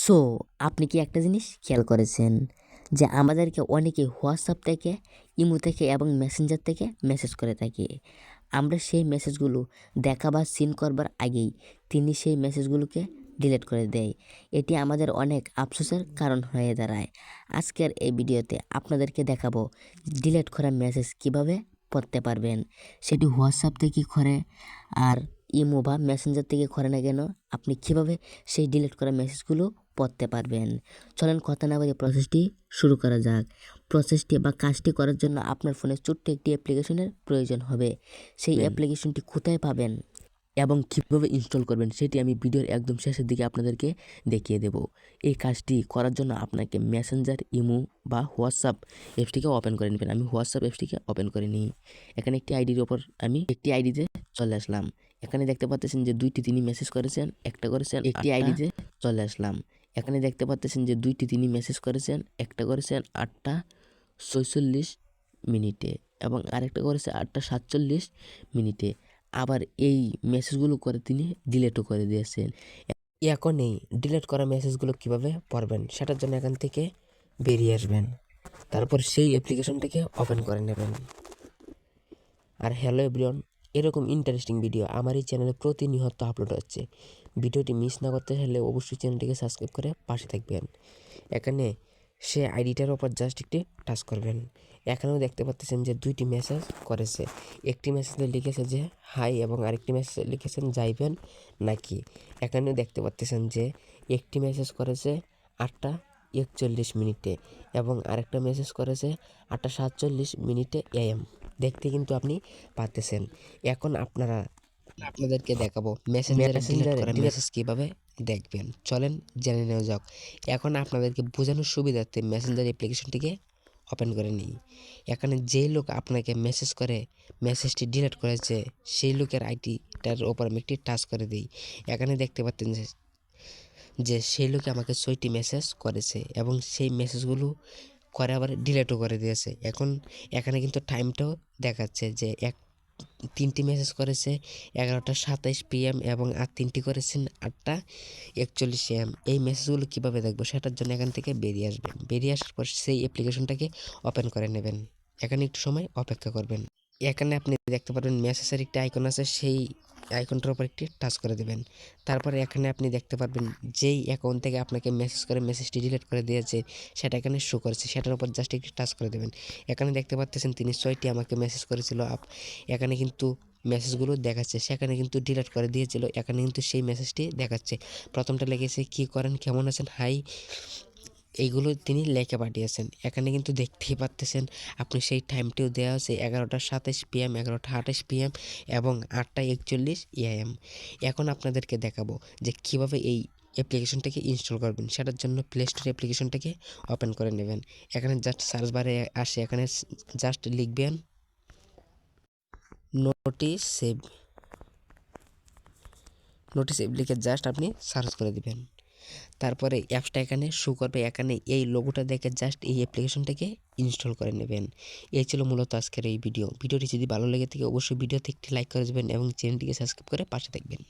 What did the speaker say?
So আপনি কি একটা জিনিস খেয়াল করেছেন যে আমাদেরকে অনেকে হোয়াটসঅ্যাপ থেকে, ইমো থেকে এবং মেসেঞ্জার থেকে মেসেজ করে থাকি? আমরা সেই মেসেজগুলো দেখা বা সিন করবার আগেই তিনি সেই মেসেজগুলোকে ডিলিট করে দেয়। এটি আমাদের অনেক আফসোসের কারণ হয়ে দাঁড়ায়। আজকের এই ভিডিওতে আপনাদেরকে দেখাবো ডিলিট করা মেসেজ কীভাবে পড়তে পারবেন। সেটি হোয়াটসঅ্যাপ থেকে করে আর ইমো বা মেসেঞ্জার থেকে করে না কেন? আপনি কীভাবে সেই ডিলিট করা মেসেজগুলো পড়তে পারবেন। চলেন কথা না বলে প্রসেসটি শুরু করা যাক। প্রসেসটি বা কাজটি করার জন্য আপনার ফোনে ছোট্ট একটি অ্যাপ্লিকেশনের প্রয়োজন হবে। সেই অ্যাপ্লিকেশনটি কোথায় পাবেন এবং কীভাবে ইনস্টল করবেন সেটি আমি ভিডিওর একদম শেষের দিকে আপনাদেরকে দেখিয়ে দেব। এই কাজটি করার জন্য আপনাকে মেসেঞ্জার ইমো বা হোয়াটসঅ্যাপ অ্যাপসটিকে ওপেন করে নেবেন। আমি হোয়াটসঅ্যাপ অ্যাপসটিকে ওপেন করে নিই। এখানে একটি আইডির ওপর আমি একটি আইডিতে চলে আসলাম। এখানে দেখতে পাচ্ছেন যে দুইটি তিনি মেসেজ করেছেন একটা করেছেন একটি আইডিতে চলে আসলাম। এখানে দেখতে পাচ্ছেন যে দুইটি তিনি মেসেজ করেছেন, একটা করেছেন আটটা ছয়চল্লিশ মিনিটে এবং আরেকটা করেছে আটটা সাতচল্লিশ মিনিটে। আবার এই মেসেজগুলো করে তিনি ডিলেটও করে দিয়েছেন। এখন এই ডিলিট করা মেসেজগুলো কীভাবে পড়বেন সেটার জন্য এখান থেকে বেরিয়ে আসবেন। তারপর সেই অ্যাপ্লিকেশনটাকে ওপেন করে নেবেন। আর হ্যালো এভরিওয়ান এরকম ইন্টারেস্টিং ভিডিও আমার এই চ্যানেলে প্রতিনিয়ত আপলোড হচ্ছে। ভিডিওটি মিস না করতে চাইলে অবশ্যই চ্যানেলটিকে সাবস্ক্রাইব করে পাশে থাকবেন। এখানে সে আইডিটার ওপর জাস্ট একটি টাচ করবেন। এখানেও দেখতে পাচ্ছেন যে দুইটি মেসেজ করেছে। একটি মেসেজে লিখেছে যে হাই এবং আরেকটি মেসেজে লিখেছেন যাইবেন নাকি? এখানেও দেখতে পাচ্ছেন যে একটি মেসেজ করেছে আটটা একচল্লিশ মিনিটে এবং আরেকটা মেসেজ করেছে আটটা সাতচল্লিশ মিনিটে এএম দেখতে কিন্তু আপনি পাচ্ছেন এখন আপনারা আপনাদেরকে দেখাবো মেসেঞ্জারে মেসেজ কীভাবে দেখবেন। চলেন জেনে নেওয়া যাক। এখন আপনাদেরকে বোঝানোর সুবিধার্থে মেসেঞ্জার অ্যাপ্লিকেশনটিকে ওপেন করে নিই। এখানে যেই লোক আপনাকে মেসেজ করে মেসেজটি ডিলিট করেছে সেই লোকের আইডিটার ওপর আমি একটি টাচ করে দিই। এখানে দেখতে পাচ্ছেন যে যে সেই লোকে আমাকে ছয়টি মেসেজ করেছে এবং সেই মেসেজগুলো করে আবার ডিলেটও করে দিয়েছে। এখন এখানে কিন্তু টাইমটাও দেখাচ্ছে যে এক, তিনটি মেসেজ করেছে, এগারোটা সাতাইশ পিএম এবং আর তিনটি করেছেন আটটা একচল্লিশ এম এই মেসেজগুলো কীভাবে দেখব? সেটার জন্য এখান থেকে বেরিয়ে আসবেন বেরিয়ে আসার পর সেই অ্যাপ্লিকেশনটাকে ওপেন করে নেবেন। এখানে একটু সময় অপেক্ষা করবেন। এখানে আপনি দেখতে পারবেন মেসেজের একটি আইকন আছে, সেই আইকনটার উপর একটি টাচ করে দেবেন। তারপরে এখানে আপনি দেখতে পারবেন যেই অ্যাকাউন্ট থেকে আপনাকে মেসেজ করে মেসেজটি ডিলিট করে দিয়েছে, সেটা এখানে শো করেছে। সেটার উপর জাস্ট একটি টাচ করে দেবেন। এখানে দেখতে পাচ্ছেন তিনি ছয়টি আমাকে মেসেজ করেছিল। আপ, এখানে কিন্তু মেসেজগুলো দেখাচ্ছে, সেখানে কিন্তু ডিলিট করে দিয়েছিল। এখানে কিন্তু সেই মেসেজটি দেখাচ্ছে। প্রথমটা লেগেছে, কি করেন? কেমন আছেন? হাই এইগুলো তিনি লেখে পাঠিয়েছেন। এখানে কিন্তু দেখতেই পাচ্তেছেন, আপনি সেই টাইমটিও দেওয়া আছে এগারোটা সাতাশ পিএম এগারোটা আঠাশ পিএম এবং আটটা একচল্লিশ এএম এখন আপনাদেরকে দেখাবো যে কীভাবে এই অ্যাপ্লিকেশনটাকে ইনস্টল করবেন। সেটার জন্য প্লে স্টোর অ্যাপ্লিকেশনটাকে ওপেন করে নেবেন। এখানে জাস্ট সার্চ বারে আসে, এখানে জাস্ট লিখবেন নোটিস সেভ নোটিস লিখে জাস্ট আপনি সার্চ করে দিবেন। তারপরে অ্যাপসটা এখানে শু করবে। এখানে এই লোগোটা দেখে জাস্ট এই অ্যাপ্লিকেশনটাকে ইনস্টল করে নেবেন। এই ছিল মূলত আজকের এই ভিডিও ভিডিওটি যদি ভালো লেগে থাকে, অবশ্যই ভিডিওতে একটি লাইক করে দেবেন এবং চ্যানেলটিকে সাবস্ক্রাইব করে পাশে থাকবেন।